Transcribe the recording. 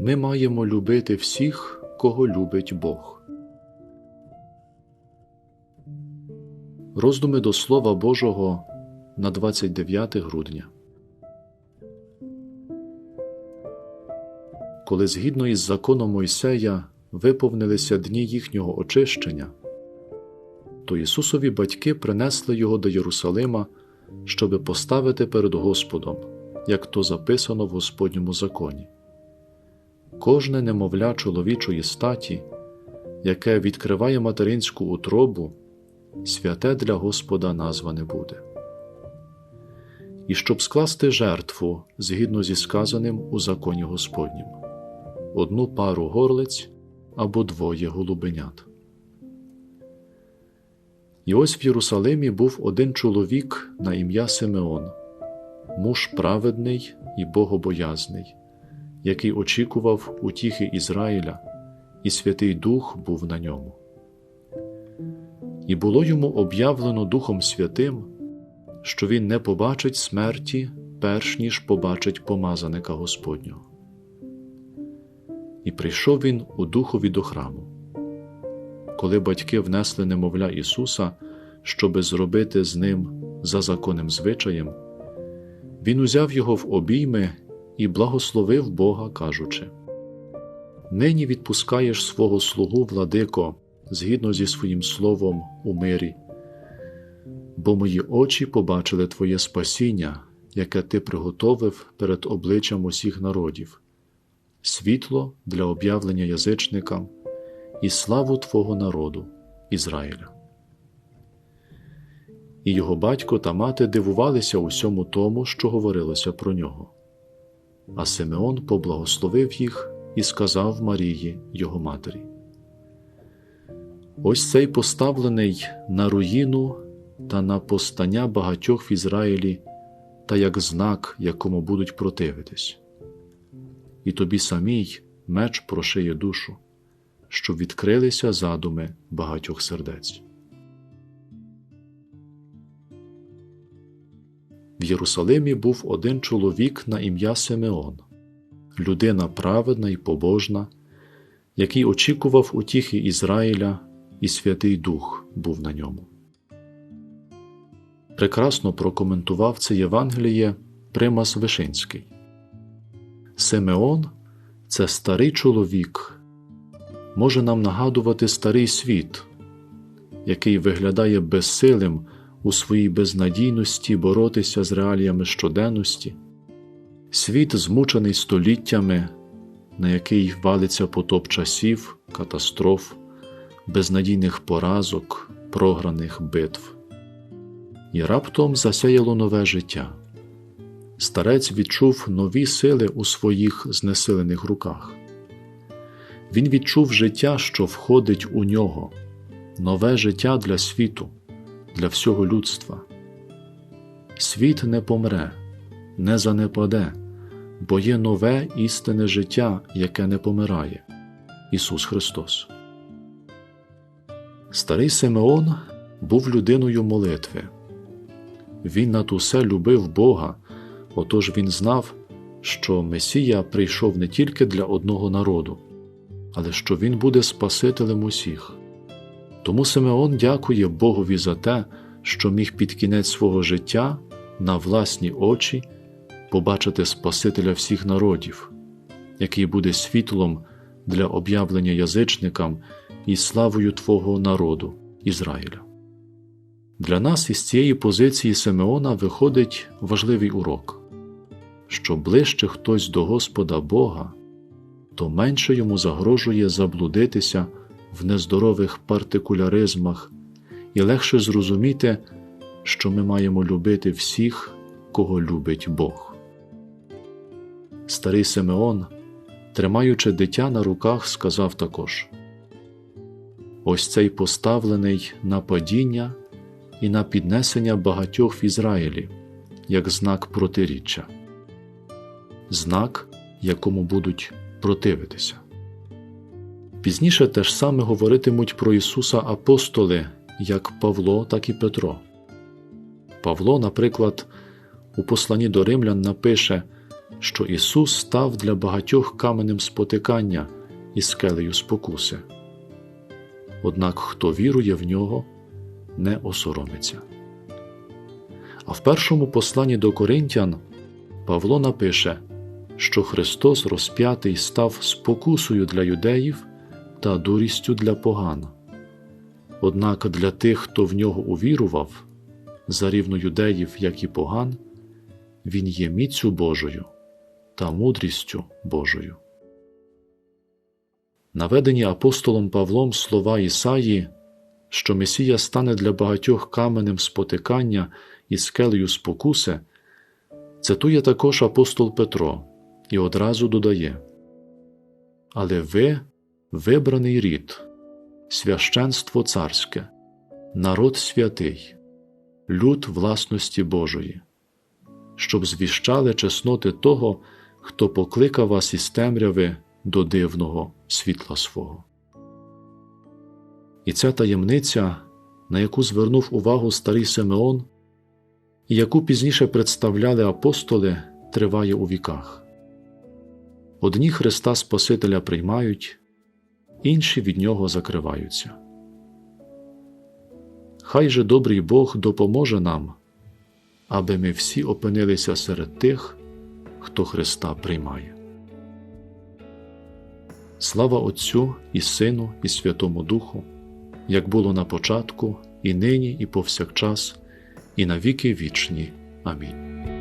Ми маємо любити всіх, кого любить Бог. Роздуми до Слова Божого на 29 грудня. Коли згідно із законом Мойсея виповнилися дні їхнього очищення, то Ісусові батьки принесли його до Єрусалима, щоби поставити перед Господом, як то записано в Господньому законі. Кожне немовля чоловічої статі, яке відкриває материнську утробу, святе для Господа назване буде. І щоб скласти жертву згідно зі сказаним у законі Господнім одну пару горлиць або двоє голубенят. І ось в Єрусалимі був один чоловік на ім'я Симеон, муж праведний і богобоязний, який очікував утіхи Ізраїля, і Святий Дух був на ньому. І було йому об'явлено Духом Святим, що він не побачить смерті, перш ніж побачить помазаника Господнього. І прийшов він у духові до храму. Коли батьки внесли немовля Ісуса, щоби зробити з ним за законним звичаєм, Він узяв його в обійми і благословив Бога, кажучи: Нині відпускаєш свого слугу, владико, згідно зі своїм словом у мирі, бо мої очі побачили Твоє спасіння, яке Ти приготовив перед обличчям усіх народів, світло для об'явлення язичникам і славу Твого народу, Ізраїля. І його батько та мати дивувалися усьому тому, що говорилося про нього. А Симеон поблагословив їх і сказав Марії, його матері: Ось цей поставлений на руїну та на постання багатьох в Ізраїлі, та як знак, якому будуть противитись. І тобі самій меч прошиє душу, щоб відкрилися задуми багатьох сердець. Єрусалимі був один чоловік на ім'я Симеон, людина праведна і побожна, який очікував утіхи Ізраїля, і Святий Дух був на ньому. Прекрасно прокоментував це Євангеліє Примас Вишинський. Симеон це старий чоловік, може нам нагадувати старий світ, який виглядає безсилим у своїй безнадійності боротися з реаліями щоденності, світ, змучений століттями, на який валиться потоп часів, катастроф, безнадійних поразок, програних битв. І раптом засяяло нове життя. Старець відчув нові сили у своїх знесилених руках. Він відчув життя, що входить у нього, нове життя для світу, для всього людства. Світ не помре, не занепаде, бо є нове істинне життя, яке не помирає Ісус Христос. Старий Симеон був людиною молитви. Він над усе любив Бога, отож він знав, що Месія прийшов не тільки для одного народу, але що Він буде Спасителем усіх. Тому Симеон дякує Богові за те, що міг під кінець свого життя на власні очі побачити Спасителя всіх народів, який буде світлом для об'явлення язичникам і славою Твого народу, Ізраїля. Для нас із цієї позиції Симеона виходить важливий урок що ближче хтось до Господа Бога, то менше йому загрожує заблудитися в нездорових партикуляризмах і легше зрозуміти, що ми маємо любити всіх, кого любить Бог. Старий Симеон, тримаючи дитя на руках, сказав також Ось цей поставлений на падіння і на піднесення багатьох в Ізраїлі, як знак протиріччя, знак, якому будуть противитися. Пізніше те ж саме говоритимуть про Ісуса апостоли, як Павло, так і Петро. Павло, наприклад, у посланні до римлян напише, що Ісус став для багатьох каменем спотикання і скелею спокуси. Однак хто вірує в нього, не осоромиться. А в першому посланні до Коринтян Павло напише, що Христос розп'ятий став спокусою для юдеїв та дурістю для поган. Однак для тих, хто в нього увірував, за рівно юдеїв, як і поган, він є міцю Божою та мудрістю Божою. Наведені апостолом Павлом слова Ісаї, що Месія стане для багатьох каменем спотикання і скелею спокуси, цитує також апостол Петро і одразу додає: Але ви вибраний рід, священство царське, народ святий, люд власності Божої, щоб звіщали чесноти того, хто покликав вас із темряви до дивного світла свого. І ця таємниця, на яку звернув увагу старий Симеон, і яку пізніше представляли апостоли, триває у віках. Одні Христа Спасителя приймають, інші від Нього закриваються. Хай же добрий Бог допоможе нам, аби ми всі опинилися серед тих, хто Христа приймає. Слава Отцю і Сину, і Святому Духу, як було на початку, і нині, і повсякчас, і на віки вічні. Амінь.